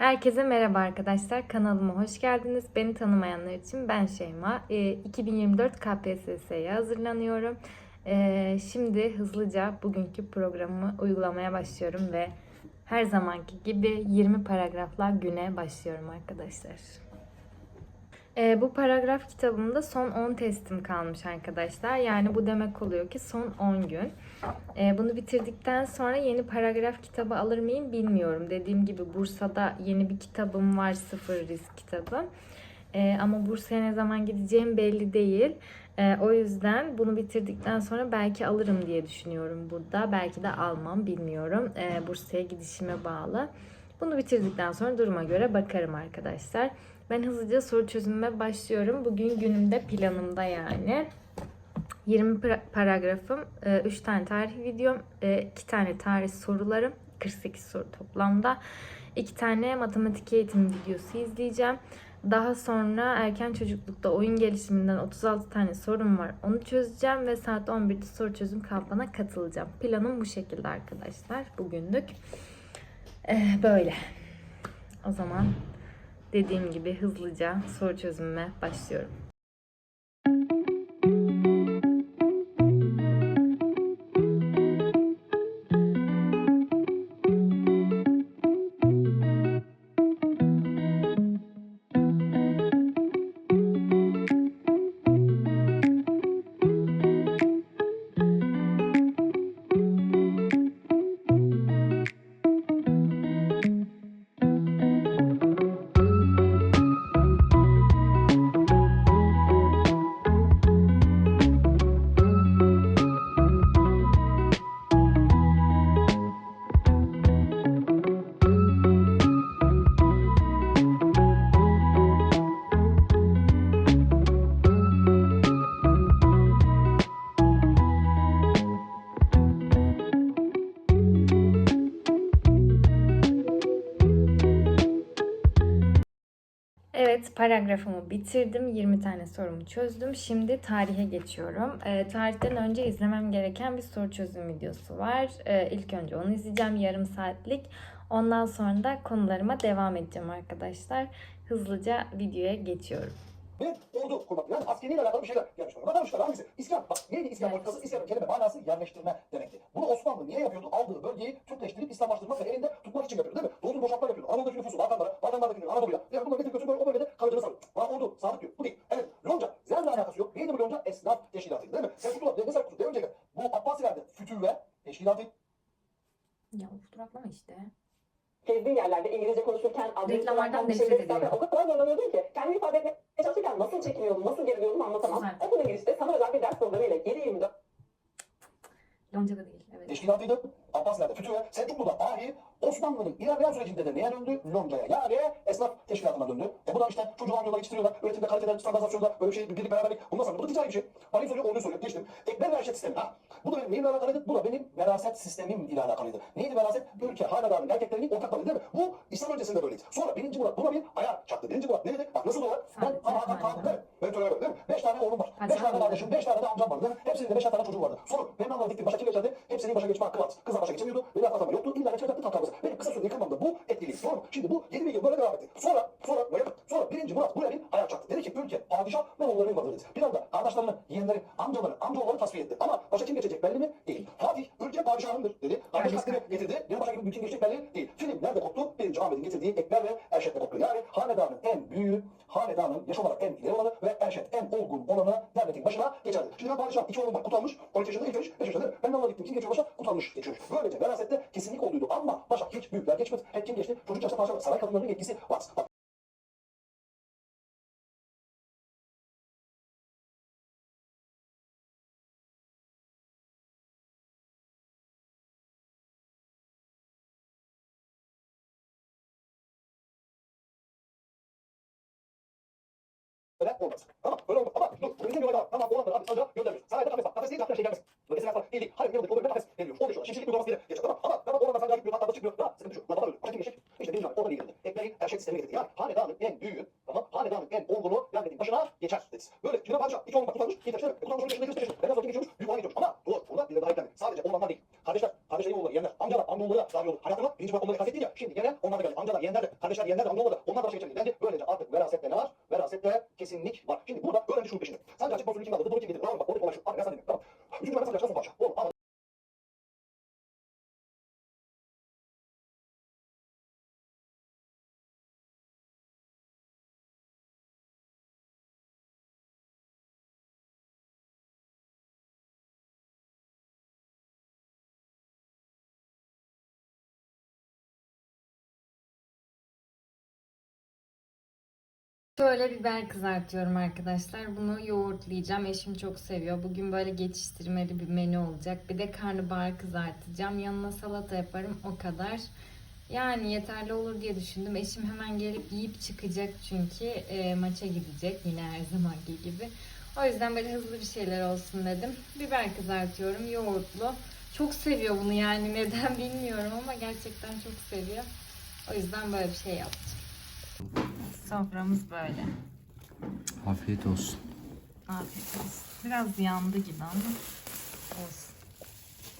Herkese merhaba arkadaşlar. Kanalıma hoş geldiniz. Beni tanımayanlar için ben Şeyma. Ee, 2024 KPSS'ye hazırlanıyorum. Ee, şimdi hızlıca bugünkü programımı uygulamaya başlıyorum ve her zamanki gibi 20 paragraflar güne başlıyorum arkadaşlar. Ee, bu paragraf kitabımda son 10 testim kalmış arkadaşlar. Yani bu demek oluyor ki son 10 gün. Ee, bunu bitirdikten sonra yeni paragraf kitabı alır mıyım bilmiyorum. Dediğim gibi Bursa'da yeni bir kitabım var. Sıfır risk kitabı. Ee, ama Bursa'ya ne zaman gideceğim belli değil. Ee, o yüzden bunu bitirdikten sonra belki alırım diye düşünüyorum burada. Belki de almam bilmiyorum. Bursa'ya gidişime bağlı. Bunu bitirdikten sonra duruma göre bakarım arkadaşlar. Ben hızlıca soru çözümüme başlıyorum. Bugün günümde planımda yani. 20 pra- paragrafım, 3 tane tarih videom, 2 tane tarih sorularım, 48 soru toplamda. 2 tane matematik eğitim videosu izleyeceğim. Daha sonra erken çocuklukta oyun gelişiminden 36 tane sorum var. Onu çözeceğim ve saat 11'de soru çözüm kampına katılacağım. Planım bu şekilde arkadaşlar bugünlük. Eh, böyle. O zaman dediğim gibi hızlıca soru çözümüme başlıyorum. Paragrafımı bitirdim. 20 tane sorumu çözdüm. Şimdi tarihe geçiyorum. Ee, tarihten önce izlemem gereken bir soru çözüm videosu var. Ee, ilk önce onu izleyeceğim yarım saatlik. Ondan sonra da konularıma devam edeceğim arkadaşlar. Hızlıca videoya geçiyorum. Ve ordu kurmak. Yani askeriyle alakalı bir şeyler yapmışlar. Bakalmışlar hangisi? İskan. Bak neydi iskan politikası? İskanın kelime manası yerleştirme demekti. Bunu Osmanlı niye yapıyordu? Aldığı bölgeyi Türkleştirip İslamlaştırmak ve elinde tutmak için yapıyordu değil mi? Doğru boşaltma yapıyordu. Anadolu'daki nüfusu Balkanlara, Balkanlardaki nüfusu Anadolu'ya. Yani bunları getirip götürüp o bölgede kalıcını sağlıyor. Bana ordu, sabit diyor. Bu değil. Evet. Lonca. Zerre alakası yok. Neydi bu lonca? Esnaf teşkilatıydı değil mi? Selçuklular. Ne Selçuklu? Ne önceki? Bu Abbasilerde fütüve teşkilatı Ya of duraklama işte. gezdiğim yerlerde İngilizce konuşurken Reklamlardan nefret ediyorum. o kadar zorlanıyordum ki kendimi ifade etmeye çalışırken nasıl çekiniyordum, nasıl geriliyordum anlatamam. Güzel. Okulun girişte sana özel bir ders programıyla geri 24 Lonca'da değil. Evet. teşkilatıydı. Abbasilerde fütüve. Selçuklular dahi Osmanlı'nın ilerleyen sürecinde de neye döndü? Loncaya. Yani esnaf teşkilatına döndü. E bu da işte çocuğu amcalar yetiştiriyorlar. Üretimde kaliteden, standartizasyonda böyle bir şey, birlik beraberlik. Bundan sonra bu da ticari bir şey. Parayı soruyor, orduyu soruyor. Geçtim. Ekber veraset sistemi. Ha. Bu da benim neyimle alakalıydı? Bu da benim veraset sistemim ile alakalıydı. Neydi veraset? Ülke, hanedanın erkeklerinin ortak malı değil mi? Bu İslam öncesinde böyleydi. Sonra birinci Murat buna bir ayar çaktı. Birinci Murat ne dedi? Bak nasıl dolar? Ben ama Hakan. Kaan, evet. Ben töre değil mi? Beş tane oğlum var. Beş tane kardeşim, beş tane de amcam vardı. değil mi? Hepsinin de beşer tane çocuğu vardı. Sonra benim anlamda diktim. Başa kim geçerdi? Hepsinin başa geçme hakkı vardı. Kızlar başa geçemiyordu. Benim atlatama geçmeyecekti tahtlarımız. Benim kısa sürede yıkılmamda bu etkiliydi. Doğru mu? Şimdi bu 20 yıl böyle devam etti. Sonra, sonra, böyle, sonra birinci Murat bir ayar çaktı. Dedi ki ülke, padişah ve oğullarının vardır dedi. Bir anda kardeşlerini, yeğenleri, amcaları, amcaoğulları tasfiye etti. Ama başa kim geçecek belli mi? Değil. Fatih, ülke padişahındır dedi. Kardeş askeri getirdi. Yine başa kim geçecek belli değil. Film nerede koptu? Birinci Ahmet'in getirdiği Ekber ve Erşet'le koptu. Yani hanedanın en büyüğü, hanedanın yaş olarak en ileri olanı ve Erşet en olgun olanı devletin başına geçerdi. Şimdi ben padişah, iki oğlum var, kutalmış. 12 yaşında ilk ölmüş, 5 yaşında değil? Ben de Allah'a gittim. Kim geçiyor başa? Kutalmış geçiyor. Böylece verasette kesinlik olduydu. Ama başa hiç büyükler geçmedi. Hep kim geçti? Çocuk yaşta padişah, saray kadınlarının yetkisi var. Bak, olmaz. Tamam böyle olmaz. Ama dur. Bizim yola Tamam olanları abi sadece göndermiyoruz. Sarayda kafes var. Kafes değil. Kafes şey gelmesin. Böyle mesela değil. Hayır yıldır olur. Kafes geliyor. O şu şimşeklik uygulaması diye geçiyor. Tamam. Ama tamam olanlar sadece çıkmıyor. Hatta çıkmıyor. Daha sıkıntı şu. Burada. Başka kim geçecek? İşte birinci orada değil. Ekleri her şey sistemi getirdi. Yani hanedanın en büyüğü. Tamam. Hanedanın en olgunu devletin başına geçer. Böyle. Şimdi padişah. İki oğlum var. Kutalmış. İki taşlar. Kutalmış. Yaşında geçmiş. Benden sonra kim geçiyormuş? Büyük olan geçiyormuş. Ama doğru. Burada birileri daha eklendi. Sadece oğlanlar değil. Kardeşler. Kardeşlerin oğulları. Yeğenler. Amcalar. Amcaoğulları da dahil olur. Hayatlarına birinci bak onları kastettin ya. Şimdi gene onlar da geldi. Amca amcalar, yeğenler de, kardeşler, yeğenler de, amcaoğulları da onlar da başa geçebilir. Bence böylece artık verasette ne var? Verasette kesinlik var. Şimdi burada öğrenci şunun peşinde. Sadece açık pozisyonu kim aldı? Doğru kim getirdi? Bravo bak. Oradaki olay şu. Abi ben sana diyeyim. Tamam. Üçüncü bölümde sadece son parça. Oğlum ama Şöyle biber kızartıyorum arkadaşlar. Bunu yoğurtlayacağım. Eşim çok seviyor. Bugün böyle geçiştirmeli bir menü olacak. Bir de karnabahar kızartacağım. Yanına salata yaparım. O kadar. Yani yeterli olur diye düşündüm. Eşim hemen gelip yiyip çıkacak çünkü e, maça gidecek yine her zamanki gibi. O yüzden böyle hızlı bir şeyler olsun dedim. Biber kızartıyorum yoğurtlu. Çok seviyor bunu yani neden bilmiyorum ama gerçekten çok seviyor. O yüzden böyle bir şey yaptım. Soframız böyle. Afiyet olsun. Afiyet olsun. Biraz yandı gibi ama olsun.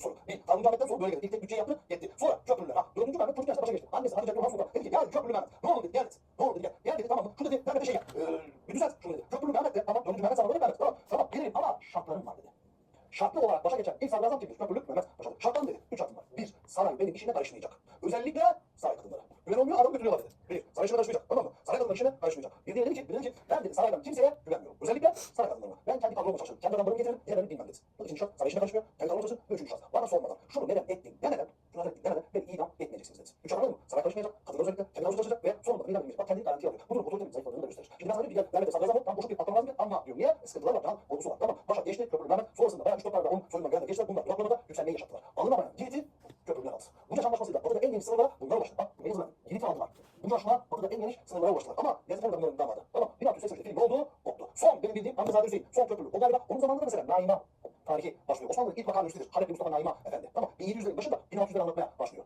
sonra. Bir, Tanrı Ahmet'ten sonra böyle geldi. İlk tek bütçeyi yaptı, yetti. Sonra köprülüler. Ha, dördüncü Mehmet çocuk yaşta başa geçti. Annesi Hatice Gülhan Sultan. Dedi ki, gel köprülü Mehmet. Ne oldu dedi, gel dedi. Ne oldu dedi, gel. Gel dedi, tamam mı? Şu dedi, Mehmet'e şey yap. Ee, bir düzelt şunu dedi. Köprülü Mehmet de, tamam. Dördüncü Mehmet sana böyle Mehmet. Tamam, tamam. Gelirim ama şartlarım var dedi. Şartlı olarak başa geçen ilk sadrazam kimdir? Köprülü Mehmet başladı. Şartlarım dedi. Üç şartım var. Bir, saray benim işime karışmayacak. Özellikle saray kadınları. Güven olmuyor, adam götürüyorlar dedi. Bir, saray işine karışmayacak. Tamam mı? Saray kadınları işine karışmayacak. Bir diğeri dedi ki, dedi ki, ben dedi saraydan kimseye güvenmiyorum. Özellikle saray kadınlarına. Ben kendi kadromu çalışırım. Kendi adamlarımı getiririm. Diğerlerini bilmem dedi. Bu ikinci şart, saray işine karışmıyor. Kendi kadromu çalışırım. Ve üçüncü şart, bana sormadan. Şunu neden ettin, demeden, şunu neden ettin, demeden beni idam etmeyeceksiniz dedi. Üç anladın mı? Saray karışmayacak, kadınlar özellikle kendi kadromu çalışacak ve sonunda idam edilmeyecek. Bak kendini garantiye alıyor. Bu durum otoritenin zayıfladığını da gösterir. Şimdi diyorum ki, gel, Mehmet'e sadrazam ol, tam boşluk bir lazım gel, ama diyor. Niye? Sıkıntılar var, can korkusu var. Tamam, Paşa geçti, köprülü Mehmet. Sonrasında bayağı üç dört tane daha onun soyundan gelen gençler bunlar kulaklarında yükselmeyi yaşattılar. Alınamayan Girit'i köprülüler aldı. Bunca anlaşmasıyla Batı'da en geniş sınırlara bunlar ulaştı. Bak, yazılan Girit'i aldılar. Bunca aşkına Batı'da en geniş sınırlara ulaştılar. Ama Yazık Hanım bunların damadı. Tamam, 1683'te film ne oldu? Koptu. Son benim bildiğim Hamzazade Hüseyin. Son köprülü. O galiba onun zamanında mesela Naima tarihi başlıyor. Osmanlı'nın ilk bakan üstüdür. Halepli Mustafa Naima Efendi. Tamam. 1700'lerin başında 1600'leri anlatmaya başlıyor.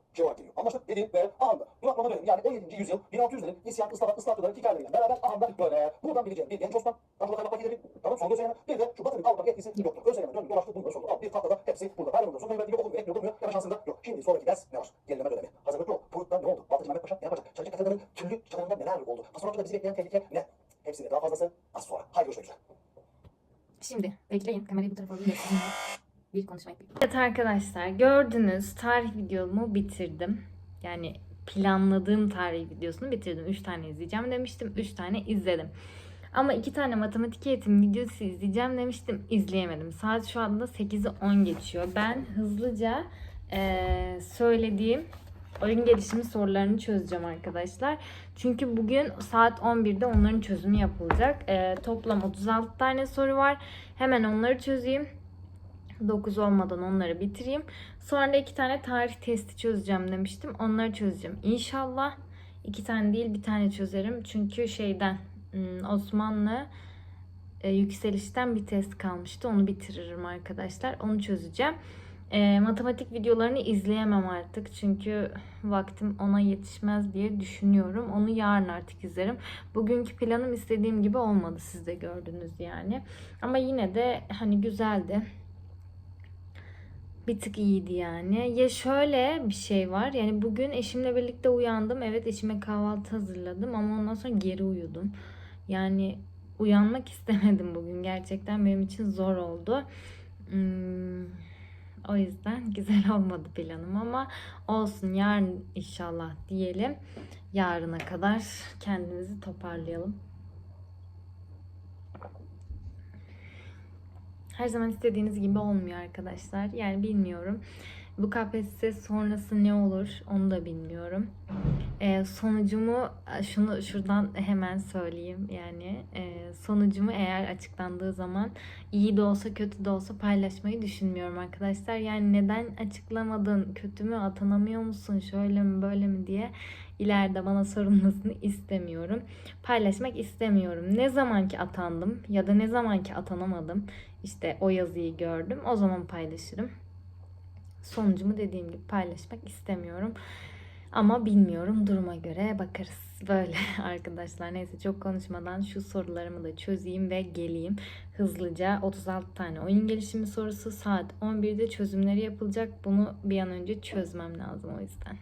Anlaştık dedi ve ahanda. Duraklama dönemi yani 17. yüzyıl 1600'lerin isyan, ıslahat, ıslahatçıların hikayeleriyle beraber ahanda böyle. Buradan bileceğim bir genç Osman. Tanrı'da kaymak vakitleri. Tamam. Son Gözeyem'e. Bir de şu Batı'nın Avrupa'nın etkisi yoktur. Gözeyem'e döndü dolaştı. Bunları sordu. Al bir tahtada hepsi burada. Bayramında son verdiği okumuyor, etmiyor, okumuyor. Yapma şansında yok. Şimdi sonraki ders ne var? Gerileme dönemi. Hazırlıklı ol. Purut'tan ne oldu? Baltıcı Mehmet Paşa ne yapacak? Çarıcı Katedral'ın türlü çalarında neler oldu? Pasaportçuda bizi bekleyen tehlike ne? Hepsini daha fazlası az sonra. Haydi görüşmek üzere. Şimdi bekleyin. Kamerayı bu tarafa alayım. Bir konuşma yapayım. Evet arkadaşlar gördünüz tarih videomu bitirdim. Yani planladığım tarih videosunu bitirdim. 3 tane izleyeceğim demiştim. 3 tane izledim. Ama 2 tane matematik eğitim videosu izleyeceğim demiştim. izleyemedim. Saat şu anda 8'i 10 geçiyor. Ben hızlıca eee, söylediğim oyun gelişimi sorularını çözeceğim arkadaşlar. Çünkü bugün saat 11'de onların çözümü yapılacak. Eee, toplam 36 tane soru var. Hemen onları çözeyim. 9 olmadan onları bitireyim. Sonra da iki tane tarih testi çözeceğim demiştim. Onları çözeceğim. İnşallah iki tane değil bir tane çözerim. Çünkü şeyden hmm, Osmanlı e, yükselişten bir test kalmıştı. Onu bitiririm arkadaşlar. Onu çözeceğim. E, matematik videolarını izleyemem artık. Çünkü vaktim ona yetişmez diye düşünüyorum. Onu yarın artık izlerim. Bugünkü planım istediğim gibi olmadı. Siz de gördünüz yani. Ama yine de hani güzeldi bir tık iyiydi yani. Ya şöyle bir şey var. Yani bugün eşimle birlikte uyandım. Evet eşime kahvaltı hazırladım ama ondan sonra geri uyudum. Yani uyanmak istemedim bugün. Gerçekten benim için zor oldu. Hmm, o yüzden güzel olmadı planım ama olsun yarın inşallah diyelim. Yarına kadar kendimizi toparlayalım. Her zaman istediğiniz gibi olmuyor arkadaşlar. Yani bilmiyorum. Bu KPSS sonrası ne olur onu da bilmiyorum. Ee, sonucumu şunu şuradan hemen söyleyeyim yani e, sonucumu eğer açıklandığı zaman iyi de olsa kötü de olsa paylaşmayı düşünmüyorum arkadaşlar. Yani neden açıklamadın, kötü mü, atanamıyor musun, şöyle mi böyle mi diye ileride bana sorulmasını istemiyorum. Paylaşmak istemiyorum. Ne zaman ki atandım ya da ne zaman ki atanamadım işte o yazıyı gördüm. O zaman paylaşırım. Sonucumu dediğim gibi paylaşmak istemiyorum. Ama bilmiyorum duruma göre bakarız. Böyle arkadaşlar neyse çok konuşmadan şu sorularımı da çözeyim ve geleyim. Hızlıca 36 tane oyun gelişimi sorusu saat 11'de çözümleri yapılacak. Bunu bir an önce çözmem lazım o yüzden.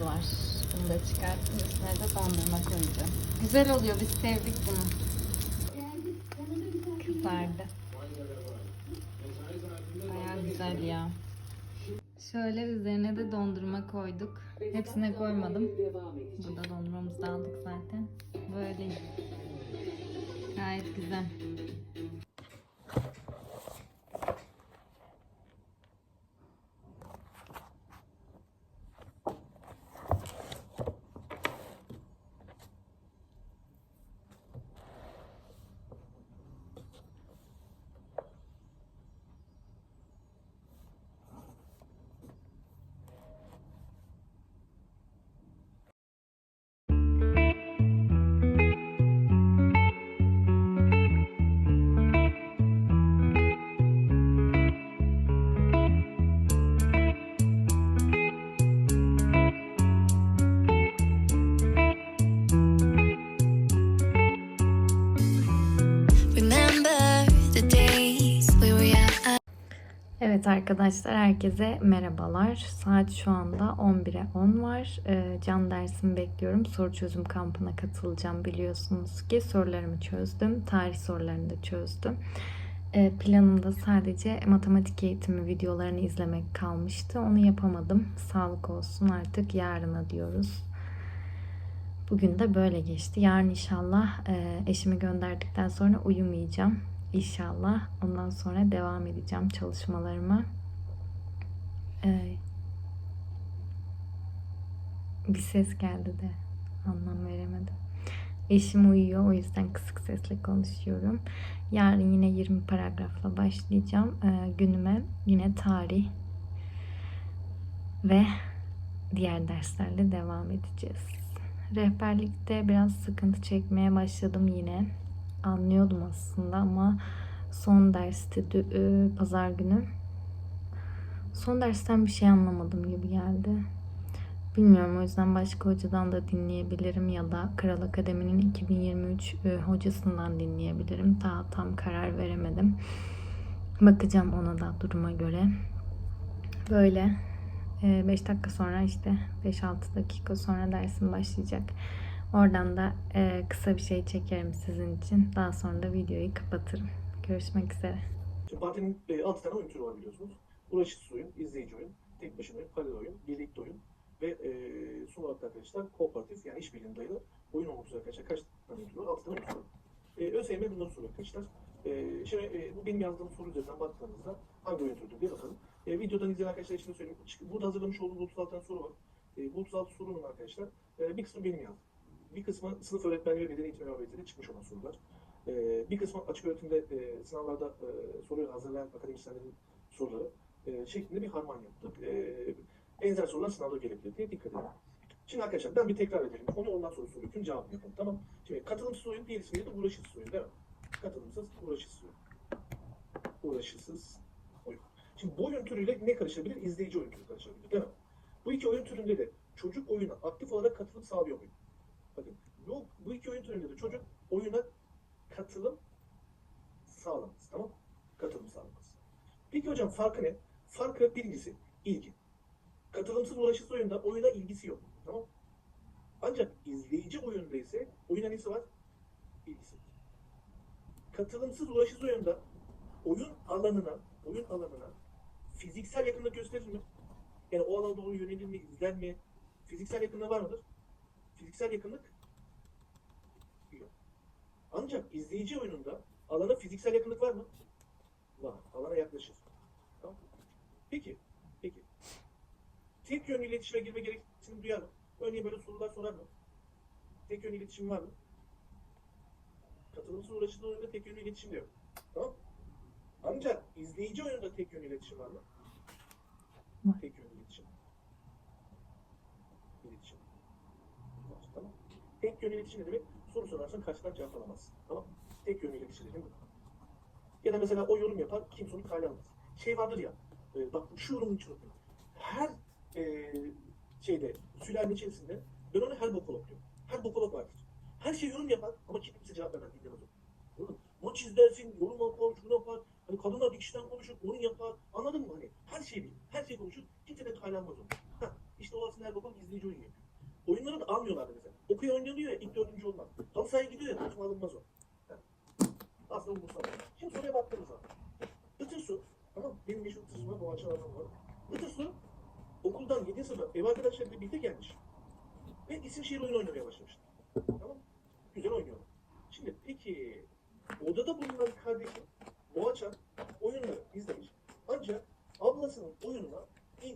Var. Bunu da çıkarttım. Üstüne de dondurma koyacağım. Güzel oluyor. Biz sevdik bunu. Kızardı. Baya güzel ya. Şöyle üzerine de dondurma koyduk. Hepsine koymadım. Burada dondurmamızı da aldık zaten. Böyle. Gayet güzel. Evet arkadaşlar herkese merhabalar. Saat şu anda 11'e 10 var. Ee, can dersimi bekliyorum. Soru çözüm kampına katılacağım biliyorsunuz ki. Sorularımı çözdüm. Tarih sorularını da çözdüm. Ee, planımda sadece matematik eğitimi videolarını izlemek kalmıştı. Onu yapamadım. Sağlık olsun artık yarına diyoruz. Bugün de böyle geçti. Yarın inşallah e, eşimi gönderdikten sonra uyumayacağım. İnşallah. Ondan sonra devam edeceğim çalışmalarıma. Ee, bir ses geldi de anlam veremedim. Eşim uyuyor o yüzden kısık sesle konuşuyorum. Yarın yine 20 paragrafla başlayacağım. Ee, günüme yine tarih ve diğer derslerle devam edeceğiz. Rehberlikte biraz sıkıntı çekmeye başladım yine anlıyordum aslında ama son derste e, pazar günü son dersten bir şey anlamadım gibi geldi. Bilmiyorum o yüzden başka hocadan da dinleyebilirim ya da Kral Akademi'nin 2023 e, hocasından dinleyebilirim. Daha tam karar veremedim. Bakacağım ona da duruma göre. Böyle 5 dakika sonra işte 5-6 dakika sonra dersim başlayacak. Oradan da e, kısa bir şey çekerim sizin için. Daha sonra da videoyu kapatırım. Görüşmek üzere. Şimdi partinin e, 6 tane oyun türü var biliyorsunuz. Uğraşısız oyun, izleyici oyun, tek başına oyun, paralel oyun, birlikte oyun ve e, son olarak da arkadaşlar kooperatif yani işbirliğine dayalı oyun olmak üzere arkadaşlar kaç tane oyun türü var? 6 tane oyun türü var. E, ÖSYM bunları soruyor arkadaşlar. E, şimdi e, bu benim yazdığım soru üzerinden baktığınızda hangi oyun türüdür diye bakalım. E, videodan izleyen arkadaşlar için söyleyeyim. Burada hazırlamış olduğum 36 tane soru var. E, bu 36 sorunun arkadaşlar e, bir kısmı benim yazdım. Bir kısmı sınıf öğretmenliği ve beden eğitimi öğretmenliğinde çıkmış olan sorular. Ee, bir kısmı açık öğretimde e, sınavlarda e, soruyu hazırlayan akademisyenlerin soruları e, şeklinde bir harman yaptık. E, benzer sorular sınavda gelebilir diye dikkat edin. Şimdi arkadaşlar ben bir tekrar edelim. Onu ondan sonra soru yükün cevabını yapalım. Tamam. Şimdi katılımsız oyun diğer ismiyle de uğraşısız oyun değil mi? Katılımsız, uğraşısız oyun. Uğraşısız oyun. Şimdi bu oyun türüyle ne karışabilir? İzleyici oyun türü karışabilir değil mi? Bu iki oyun türünde de çocuk oyuna aktif olarak katılım sağlıyor muyum? Bakın bu, bu iki oyun türünde de çocuk oyuna katılım sağlamaz. Tamam? Katılım sağlamaz. Peki hocam farkı ne? Farkı birincisi ilgi. Katılımsız uğraşısız oyunda oyuna ilgisi yok. Tamam? Ancak izleyici oyunda ise oyuna nesi var? İlgisi. Katılımsız uğraşısız oyunda oyun alanına, oyun alanına fiziksel yakınlık gösterir mi? Yani o alana doğru yönelir mi, izler mi? Fiziksel yakınlığı var mıdır? Fiziksel yakınlık yok. Ancak izleyici oyununda alana fiziksel yakınlık var mı? Var. Alana yaklaşır. Tamam. Peki. Peki. Tek yönlü iletişime girme gereksinimi duyar mı? Örneğin böyle sorular sorar mı? Tek yönlü iletişim var mı? Katılımsız uğraşılı oyunda tek yönlü iletişim yok. Tamam. Ancak izleyici oyunda tek yönlü iletişim var mı? Tek yönlü iletişim. İletişim. Var. Tamam. Tek yönlü iletişim demek? Soru sorarsan karşıdan cevap alamazsın. Tamam Tek yönlü iletişim dediğim bu. Ya da mesela o yorum yapar, kimse onu kale almaz. Şey vardır ya, e, bak şu yorumun için unutmayın. Her e, şeyde, sülalenin içerisinde ben onu her bokolog diyorum. Her bokolog vardır. Her şey yorum yapar ama kimse cevap vermez. Dinlemez onu. Maç izlersin, yorum yapar, şunu yapar. Hani kadınlar dikişten konuşur, onu yapar. Anladın mı?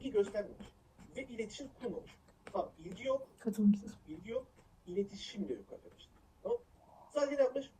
ilgi göstermemiş ve iletişim kurmamış. Tamam ilgi yok. Katılımsız. İlgi yok. İletişim de yok arkadaşlar. Tamam. Sadece ne yapmış?